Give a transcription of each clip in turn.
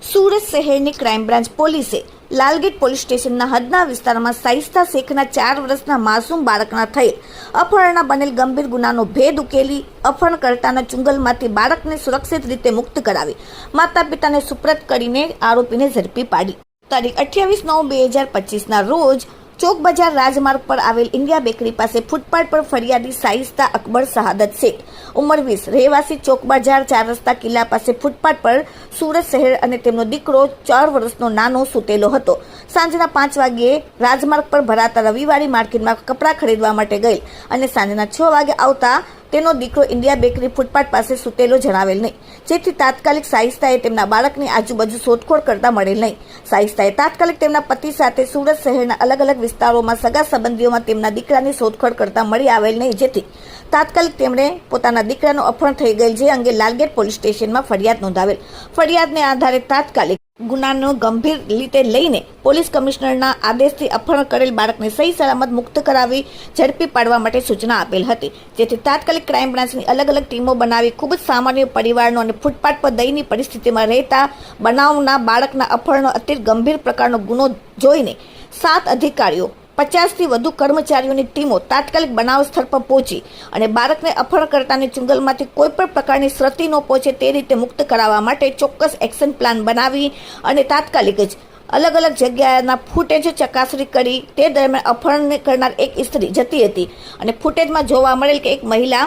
સુરત શહેરની crime branch પોલીસે Lalgate police સ્ટેશનના હદના વિસ્તારમાં સાઇસ્તા શેખના ચાર વર્ષના માસૂમ બાળકના થયેલ અપહરણના બનેલ ગંભીર ગુનાનો ભેદ ઉકેલી અપહરણકર્તાના ચુંગલમાંથી બાળકને સુરક્ષિત રીતે મુક્ત કરાવી માતા પિતાને સુપ્રત કરીને આરોપીને ઝડપી પાડી. તારીખ અઠ્યાવીસ નવ બે હજાર પચીસના રોજ ચોક બજાર રાજમાર્ગ પર આવેલ ઇન્ડિયા બેકરી પાસે ફૂટપાથ પર ફરિયાદી સાઇસ્તા અકબર શહાદત શેખ. ઉંમર વીસ. રહેવાસી ચોક બજાર ચાર રસ્તા કિલ્લા પાસે ફૂટપાથ પર સુરત શહેર અને તેમનો દીકરો ચાર વર્ષનો નાનો સૂતેલો હતો. સાંજના પાંચ વાગ્યે રાજમાર્ગ પર ભરાતા રવિવારી માર્કેટમાં કપડાં ખરીદવા માટે ગઈ અને સાંજના છ વાગે આવતા તેનો દીકરો ઇન્ડિયા બેકરી ફૂટપાથ પાસે સૂતેલો જણાવેલ નહીં. જેથી તાત્કાલિક સાહિસ્તાએ તેમના બાળકની આજુબાજુ શોધખોળ કરતા મળેલ નહીં. સાહિસ્તાએ તાત્કાલિક તેમના પતિ સાથે સુરત શહેરના અલગ અલગ વિસ્તારોમાં સગા સંબંધીઓમાં તેમના દીકરાની શોધખોળ કરતા મળી આવેલ નહીં. જેથી તાત્કાલિક તેમણે પોતાના દીકરાનું અપહરણ થઈ ગયેલ જે અંગે લાલગેટ પોલીસ સ્ટેશનમાં ફરિયાદ નોંધાવેલ. ફરિયાદને આધારે તાત્કાલિક ગુનાનો ગંભીર રીતે લઈને પોલીસ કમિશનરના આદેશથી અપહરણ કરેલ બાળકને સહી સલામત મુક્ત કરાવી ઝડપી પાડવા માટે સૂચના આપેલ હતી. જેથી તાત્કાલિક ક્રાઇમ બ્રાન્ચની અલગ અલગ ટીમો બનાવી ખૂબ જ સામાન્ય પરિવારનો અને ફૂટપાથ પર દયની પરિસ્થિતિમાં રહેતા બનાવના બાળકના અપહરણનો અતિ ગંભીર પ્રકારનો ગુનો જોઈને સાત અધિકારીઓ પચાસથી વધુ કર્મચારીઓની ટીમો તાત્કાલિક બનાવ સ્થળ પર પહોંચી અને બાળકને અફળકર્તાની ચુંગલમાંથી કોઈ પણ પ્રકારની શ્રતિ ન પહોંચે તે રીતે મુક્ત કરાવવા માટે ચોક્કસ એક્શન પ્લાન બનાવી અને તાત્કાલિક જ અલગ અલગ જગ્યાના ફૂટેજ ચકાસણી કરી તે દરમિયાન અપહરણ કરનાર એક સ્ત્રી જતી હતી અને ફૂટેજમાં જોવા મળેલ કે એક મહિલા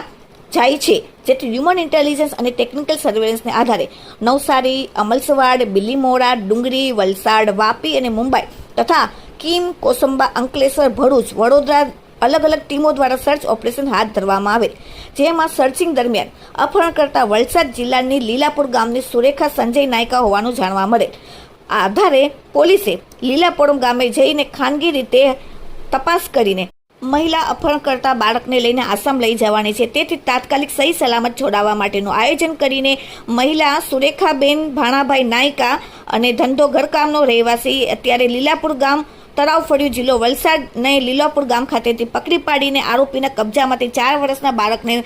જાય છે, જેથી હ્યુમન ઇન્ટેલિજન્સ અને ટેકનિકલ સર્વેલન્સને આધારે નવસારી, અમલસવાડ બિલીમોરા ડુંગરી, વલસાડ, વાપી અને મુંબઈ તથા કીમ, કોસંબા, અંકલેશ્વર, ભરૂચ, વડોદરા અલગ અલગ ટીમો દ્વારા સર્ચ ઓપરેશન હાથ ધરવામાં આવેલ. જેમાં સર્ચિંગ દરમિયાન અપહરણ કરતા વલસાડ જિલ્લાની લીલાપુર ગામની સુરેખા સંજય નાયકા હોવાનું જાણવા મળે. આ આધારે પોલીસે લીલાપુરમ ગામે જઈને ખાનગી રીતે તપાસ કરીને મહિલા અપહરણ કરતા બાળકને લઈને આસામ લઈ જવાની છે. તેથી તાત્કાલિક સહી સલામત છોડાવવા માટેનું આયોજન કરીને મહિલા સુરેખાબેન, ભાણાભાઈ નાયકા અને ધંધો ઘરકામનો રહેવાસી અત્યારે લીલાપુર ગામ તળાવ ફળ્યું જિલ્લો વલસાડ ને લીલાપુર ગામ ખાતેથી પકડી પાડીને આરોપીના કબજામાંથી ચાર વર્ષના બાળકને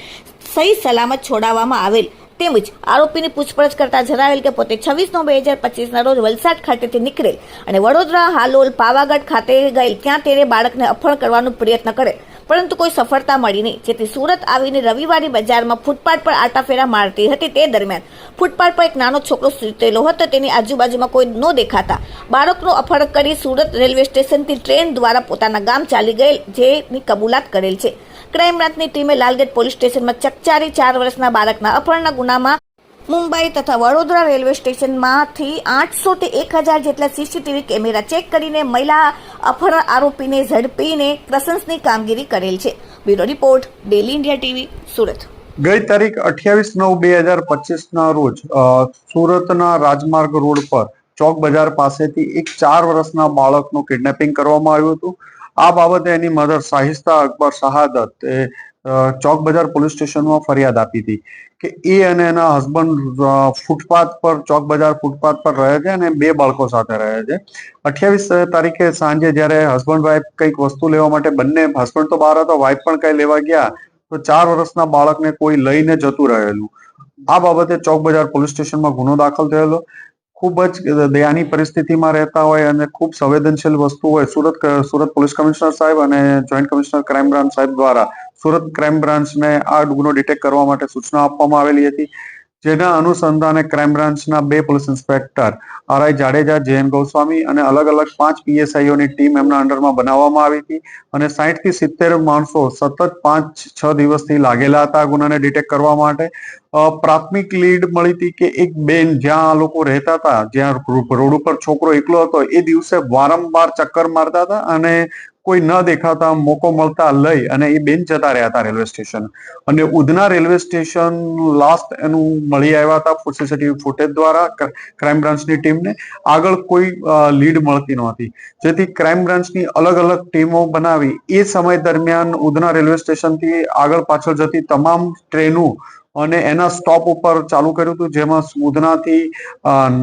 સહી સલામત છોડાવવામાં આવેલ. તેમજ આરોપીની પૂછપરછ કરતા જણાવેલ કે પોતે છવ્વીસ નવ બે હજાર પચીસના રોજ વલસાડ ખાતેથી નીકળેલ અને વડોદરા હાલોલ પાવાગઢ ખાતે ગયેલ. ત્યાં તેને બાળકને અફળ કરવાનો પ્રયત્ન કરેલ. પરંતુ કોઈ સફળતા મળી નહીં. જેથી સુરત આવીને રવિવારી બજારમાં ફૂટપાથ પર આટાફેરા મારતી હતી તે દરમિયાન. ફૂટપાથ પર એક નાનો છોકરો સૂતેલો હતો, તેની આજુબાજુમાં કોઈ ન દેખાતા. બાળકનો અપહરણ કરી સુરત રેલવે સ્ટેશનથી ટ્રેન દ્વારા પોતાના ગામ ચાલી ગયેલ, જેની કબૂલાત કરેલ છે. ક્રાઇમ બ્રાન્ચની ટીમે લાલગેટ પોલીસ સ્ટેશનમાં ચકચારી ચાર વર્ષના બાળકના અપહરણના ગુનામાં મુંબઈ તથા વડોદરા રેલવે સ્ટેશનમાંથી આઠસો થી એક હજાર જેટલા સીસીટીવી કેમેરા ચેક કરીને મહિલા અપહરણ આરોપીને ઝડપીને પ્રશંસની કામગીરી કરેલ છે. Bureau report, daily India TV, Surat. ગઈ તારીખ અઠ્યાવીસ નવ બે હજાર પચીસ ના રોજ સુરતના રાજમાર્ગ રોડ પર ચોક બજાર પાસેથી એક ચાર વર્ષના બાળકનું કિડનેપિંગ કરવામાં આવ્યું હતું. આ બાબતે એની મધર સાહિસ્તા અકબર શહાદત એ ચોક બજાર પોલીસ સ્ટેશનમાં ફરિયાદ આપી હતી કે એ અને એના હસબન્ડ ફૂટપાથ પર, ચોક બજાર ફૂટપાથ પર રહે છે અને બે બાળકો સાથે રહે છે. અઠ્યાવીસ તારીખે સાંજે જ્યારે હસબન્ડ વાઈફ કંઈક વસ્તુ લેવા માટે બંને હસબન્ડ તો બહાર હતો વાઈફ પણ કઈ લેવા ગયા, તો ચાર વર્ષના બાળકને કોઈ લઈને જતું રહેલું. આ બાબતે ચોક બજાર પોલીસ સ્ટેશનમાં ગુનો દાખલ થયેલો. ખૂબ જ દયાની પરિસ્થિતિમાં રહેતા હોય અને ખૂબ સંવેદનશીલ વસ્તુ હોય. સુરત સુરત પોલીસ કમિશનર સાહેબ અને જોઈન્ટ કમિશનર ક્રાઇમ બ્રાન્ચ સાહેબ દ્વારા સુરત ક્રાઇમ બ્રાન્ચને આ ગુનો ડિટેક્ટ કરવા માટે સૂચના આપવામાં આવેલી હતી. જેના અનુસંધાને ક્રાઇમ બ્રાન્ચના બે police inspector R I Jadeja J N Goswami અને અલગ અલગ પાંચ પીએસઆઈઓની ટીમ એમના અંડરમાં બનાવવામાં આવી હતી અને સાહીઠથી સિત્તેર માણસો સતત પાંચ છ દિવસથી લાગેલા હતા ગુનાને ડિટેક્ટ કરવા માટે. પ્રાથમિક લીડ મળી હતી કે એક બેન જ્યાં આ લોકો રહેતા હતા, જ્યાં રોડ ઉપર છોકરો એકલો હતો, એ દિવસે વારંવાર ચક્કર મારતા હતા અને કોઈ ન દેખાતા મોકો મળતા લઈ અને એ બેન જતા રહ્યા હતા રેલવે સ્ટેશન. અને ઉધના રેલવે સ્ટેશન લાસ્ટ એનું મળી આવ્યા હતા સીસીટીવી ફૂટેજ દ્વારા ક્રાઇમ બ્રાન્ચની ટીમને. આગળ કોઈ લીડ મળતી નહોતી. જેથી ક્રાઇમ બ્રાન્ચની અલગ અલગ ટીમો બનાવી, એ સમય દરમિયાન ઉધના રેલવે સ્ટેશનથી આગળ પાછળ જતી તમામ ટ્રેનો અને એના સ્ટોપ ઉપર ચાલુ કર્યું હતું, જેમાં સુધનાથી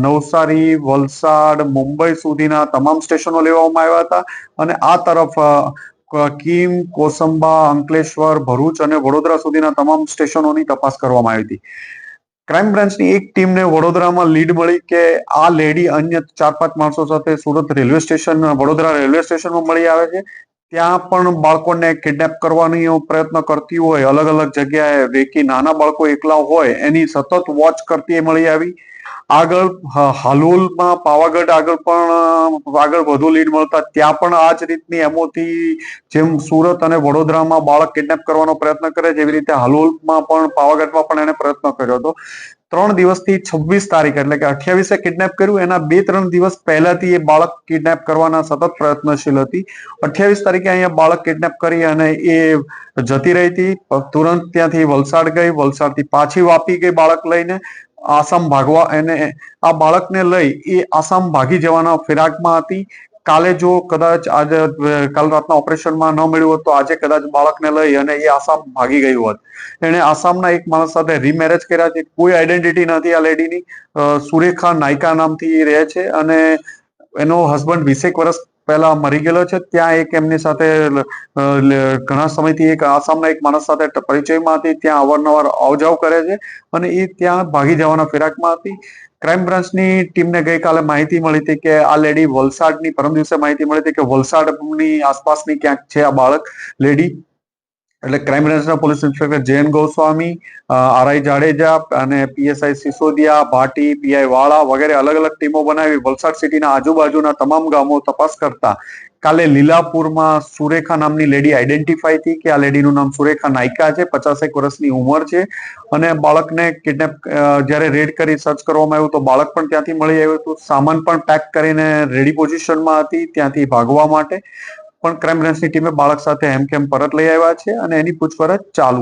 નવસારી, વલસાડ, મુંબઈ સુધીના તમામ સ્ટેશનો લેવામાં આવ્યા હતા. અને આ તરફ કિમ, કોસંબા, અંકલેશ્વર, ભરૂચ અને વડોદરા સુધીના તમામ સ્ટેશનોની તપાસ કરવામાં આવી હતી. ક્રાઇમ બ્રાન્ચની એક ટીમને વડોદરામાં લીડ મળી કે આ લેડી અન્ય ચાર પાંચ માણસો સાથે Surat railway station, Vadodara railway સ્ટેશનમાં મળી આવે છે. ત્યાં પણ બાળકોને કિડનેપ કરવાનો પ્રયત્ન કરતી હોય અલગ અલગ જગ્યાએ વેકી નાના બાળકો એકલા હોય, એની સતત વોચ કરતી મળી આવી. આગળ હાલોલમાં પાવાગઢ આગળ પણ, આગળ વધુ લીડ મળતા, ત્યાં પણ આ જ રીતની એમોથી જેમ સુરત અને વડોદરામાં બાળક કિડનેપ કરવાનો પ્રયત્ન કરે છે એવી રીતે હાલોલમાં પણ, પાવાગઢમાં પણ એને પ્રયત્ન કર્યો હતો. ત્રણ દિવસથી છવ્વીસ તારીખ, એટલે કે અઠ્યાવીસે કિડનેપ કર્યું. એના બે, ત્રણ દિવસ પહેલાથી એ બાળક કિડનેપ કરવાના સતત પ્રયત્નશીલ હતી. અઠ્યાવીસ તારીખે અહીંયા બાળક કિડનેપ કરી અને એ જતી રહી હતી. તુરંત ત્યાંથી વલસાડ ગઈ. વલસાડથી પાછી વાપી ગઈ બાળક લઈને. આસામ ભાગવા એને, આ બાળકને લઈ એ આસામ ભાગી જવાના ફિરાકમાં હતી. કાલે જો કદાચ આજે કાલ રાતના ઓપરેશનમાં ન મળ્યું હોત તો આજે કદાચ બાળકને લઈ અને એ આસામ ભાગી ગયું હોત. એણે આસામના એક માણસ સાથે રીમેરેજ કર્યા છે. કોઈ આઈડેન્ટિટી નથી આ લેડીની. સુરેખા નાયકા નામથી રહે છે અને એનો હસબન્ડ વીસેક વર્ષ પહેલા મરી ગયેલો છે. ત્યાં એક એમની સાથે ઘણા સમયથી એક આસામના એક માણસ સાથે પરિચયમાં હતી. ત્યાં અવારનવાર આવજાવ કરે છે અને એ ત્યાં ભાગી જવાના ફિરાકમાં હતી. ક્રાઇમ બ્રાન્ચની ટીમને ગઈકાલે માહિતી મળી હતી કે આ લેડી વલસાડની, પરમ દિવસે માહિતી મળી હતી કે વલસાડની આસપાસની ક્યાંક છે આ બાળક લેડી એટલે ક્રાઇમ બ્રાન્ચના police inspector J N Goswami R I Jadeja અને પીએસઆઈ સિસોદિયા, ભાટી પીઆઈ વાળા વગેરે અલગ અલગ ટીમો બનાવી વલસાડ સિટીના આજુબાજુના તમામ ગામો તપાસ કરતા. કાલે લીલાપુરમાં સુરેખા નામની લેડી આઈડેન્ટિફાઈ થઈ કે આ લેડીનું નામ સુરેખા નાયકા છે, પચાસેક વર્ષની ઉંમર છે અને બાળકને કિડનેપ જ્યારે રેડ કરી સર્ચ કરવામાં આવ્યું તો બાળક પણ ત્યાંથી મળી આવ્યું હતું. સામાન પણ પેક કરીને રેડી પોઝિશનમાં હતી, ત્યાંથી ભાગવા માટે. પણ ક્રાઇમ બ્રાન્ચની ટીમે બાળક સાથે હેમખેમ પરત લઈ આવ્યા છે અને એની પૂછપરછ ચાલુ